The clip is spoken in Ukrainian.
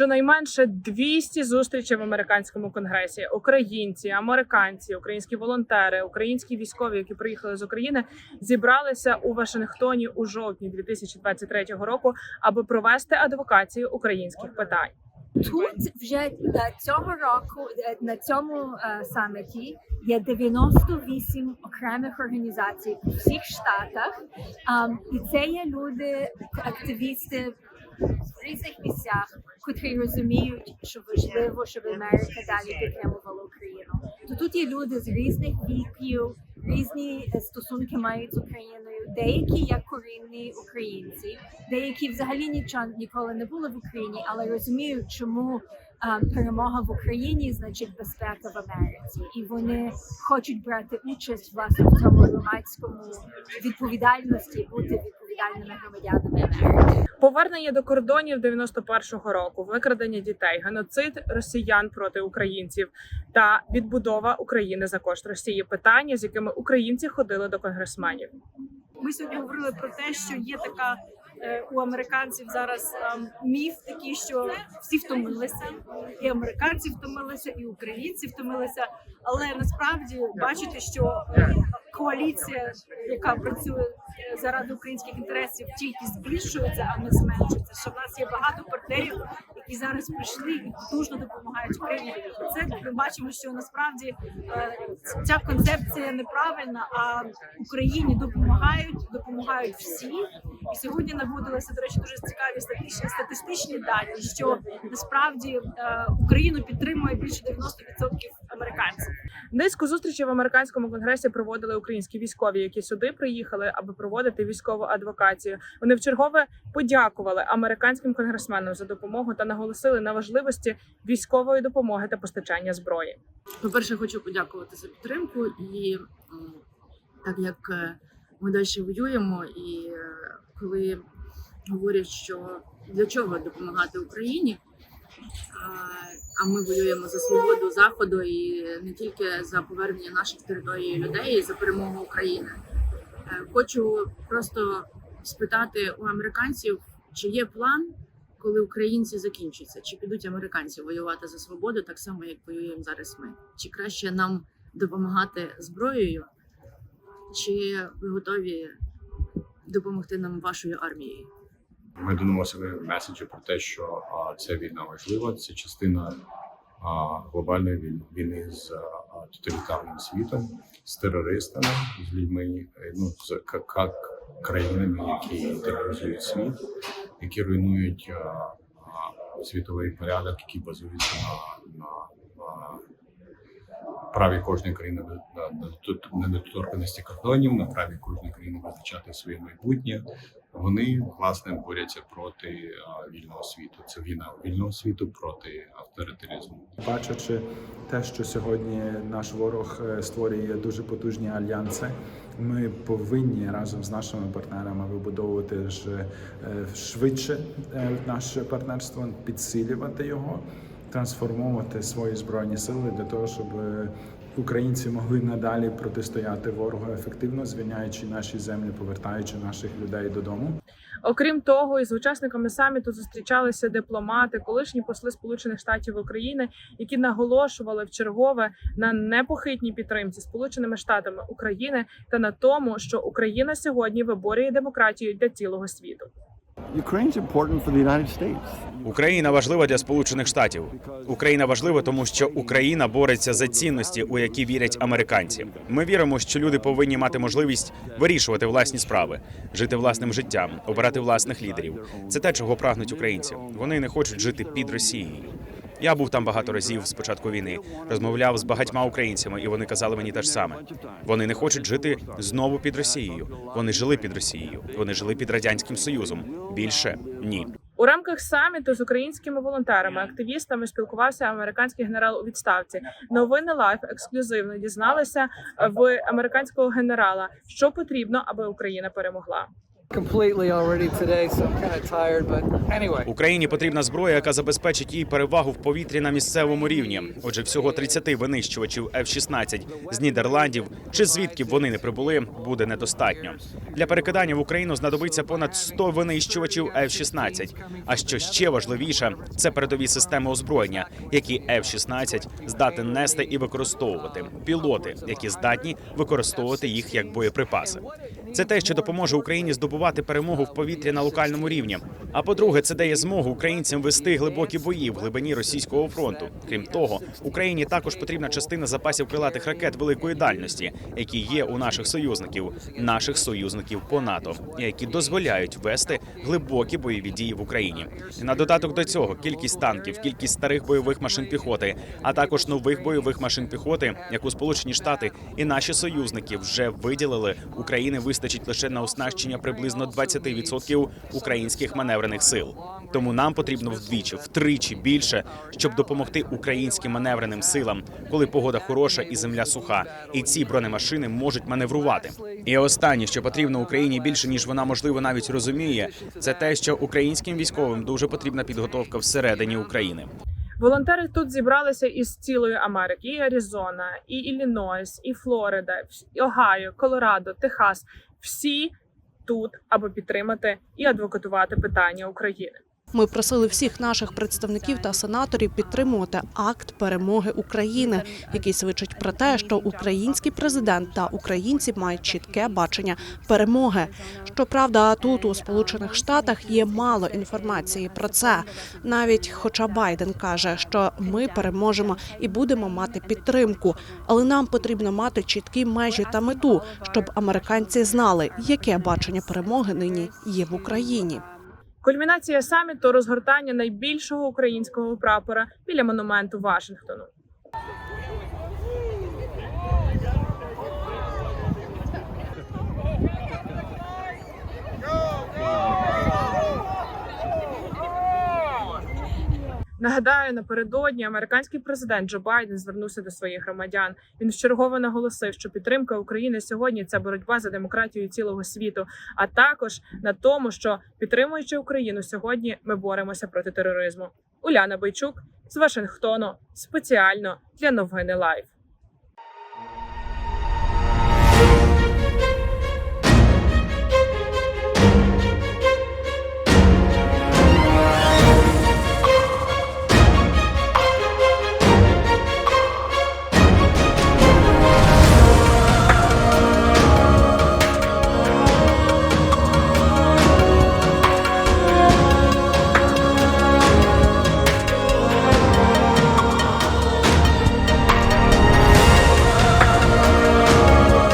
щонайменше 200 зустрічей в американському конгресі. Українці, американці, українські волонтери, українські військові, які приїхали з України, зібралися у Вашингтоні у жовтні 2023 року, аби провести адвокацію українських питань. Тут вже цього року е, на цьому е, саміті є 98 окремих організацій у всіх штатах, і це є люди, активісти в різних місцях, котрі розуміють, що важливо, щоб Америка далі підтримувала Україну. То тут є люди з різних віків, різні е, стосунки мають з Україною. Деякі як корінні українці, деякі взагалі нічого ніколи не були в Україні, але розуміють, чому перемога в Україні значить безпека в Америці, і вони хочуть брати участь власне в цьому громадському відповідальності, бути відповідальними громадянами Америки. Повернення до кордонів 91-го року, викрадення дітей, геноцид росіян проти українців та відбудова України за кошт Росії. Питання, з якими українці ходили до конгресменів. Ми сьогодні говорили про те, що є така е, у американців зараз ем, міф такий, що всі втомилися, і американці втомилися, і українці втомилися. Але насправді бачите, що е, коаліція, яка працює заради українських інтересів, тільки збільшується, а не зменшується. Що в нас є багато партнерів, які зараз прийшли і потужно допомагають Україні. Це ми бачимо, що насправді е, ця концепція неправильна, а Україні допомагають, допомагають всі. І сьогодні наводилися, до речі, дуже цікаві статистичні, статистичні дані, що насправді е, Україну підтримує більше 90% американців. Низку зустрічей в американському конгресі проводили українські військові, які сюди приїхали, аби проводити військову адвокацію. Вони вчергове подякували американським конгресменам за допомогу та наголосили на важливості військової допомоги та постачання зброї. По-перше, хочу подякувати за підтримку. І так як е, ми далі воюємо, і е, коли говорять, що для чого допомагати Україні, а- ми воюємо за свободу заходу і не тільки за повернення наших територій людей, і за перемогу України. Е, Хочу просто спитати у американців, чи є план, коли українці закінчаться, чи підуть американці воювати за свободу, так само як воюємо зараз ми? Чи краще нам допомагати зброєю, чи ви готові допомогти нам вашою армією? Ми доносили меседжі про те, що а, ця війна важлива, це частина а, глобальної війни, війни з а, тоталітарним світом, з терористами, з людьми, е, ну з к- к- країнами, які тероризують світ, які руйнують а, а, світовий порядок, який базується на, на, на праві кожної країни тут- недоторканості кордонів, на праві кожної країни визначати своє майбутнє. Вони власне борються проти вільного світу. Це війна вільного світу проти авторитаризму. Бачачи те, що сьогодні наш ворог е, створює дуже потужні альянси, ми повинні разом з нашими партнерами вибудовувати ж е, швидше е, наше партнерство, підсилювати його, трансформовувати свої збройні сили для того, щоб українці могли надалі протистояти ворогу ефективно, звільняючи наші землі, повертаючи наших людей додому. Окрім того, із учасниками саміту зустрічалися дипломати, колишні посли Сполучених Штатів України, які наголошували в чергове на непохитній підтримці Сполученими Штатами України та на тому, що Україна сьогодні виборює демократію для цілого світу. Україна важлива для Сполучених Штатів. Україна важлива, тому що Україна бореться за цінності, у які вірять американці. Ми віримо, що люди повинні мати можливість вирішувати власні справи, жити власним життям, обирати власних лідерів. Це те, чого прагнуть українці. Вони не хочуть жити під Росією. Я був там багато разів з початку війни, розмовляв з багатьма українцями, і вони казали мені те ж саме. Вони не хочуть жити знову під Росією. Вони жили під Росією. Вони жили під радянським союзом. Більше ні. У рамках саміту з українськими волонтерами, активістами спілкувався американський генерал у відставці. Новини Лайф ексклюзивно дізналися в американського генерала, що потрібно, аби Україна перемогла. Україні потрібна зброя, яка забезпечить їй перевагу в повітрі на місцевому рівні. Отже, всього 30 винищувачів F-16 з Нідерландів чи звідки б вони не прибули, буде недостатньо. Для перекидання в Україну знадобиться понад 100 винищувачів F-16. А що ще важливіше, це передові системи озброєння, які F-16 здатен нести і використовувати. Пілоти, які здатні використовувати їх як боєприпаси. Це те, що допоможе Україні здобувати перемогу в повітрі на локальному рівні. А по-друге, це дає змогу українцям вести глибокі бої в глибині російського фронту. Крім того, Україні також потрібна частина запасів крилатих ракет великої дальності, які є у наших союзників, наших союзників по НАТО, які дозволяють вести глибокі бойові дії в Україні. На додаток до цього кількість танків, кількість старих бойових машин піхоти, а також нових бойових машин піхоти, яку Сполучені Штати і наші союзники вже виділили. Україні вистачить лише на оснащення приблизно 20% українських маневрених сил. Тому нам потрібно вдвічі, втричі більше, щоб допомогти українським маневреним силам, коли погода хороша і земля суха, і ці бронемашини можуть маневрувати. І останнє, що потрібно Україні більше ніж вона можливо навіть розуміє, це те, що українським військовим дуже потрібна підготовка всередині України. Волонтери тут зібралися із цілої Америки: і Аризона, і Іллінойс, і Флорида, і Огайо, Колорадо, Техас. Всі тут, аби підтримати і адвокатувати питання України. Ми просили всіх наших представників та сенаторів підтримувати акт перемоги України, який свідчить про те, що український президент та українці мають чітке бачення перемоги. Щоправда, тут у Сполучених Штатах є мало інформації про це. Навіть хоча Байден каже, що ми переможемо і будемо мати підтримку, але нам потрібно мати чіткі межі та мету, щоб американці знали, яке бачення перемоги нині є в Україні. Кульмінація саміту розгортання найбільшого українського прапора біля монументу Вашингтону. Нагадаю, напередодні американський президент Джо Байден звернувся до своїх громадян. Він вчергово наголосив, що підтримка України сьогодні це боротьба за демократію цілого світу, а також на тому, що підтримуючи Україну сьогодні, ми боремося проти тероризму. Уляна Бойчук з Вашингтону спеціально для новини Лайв.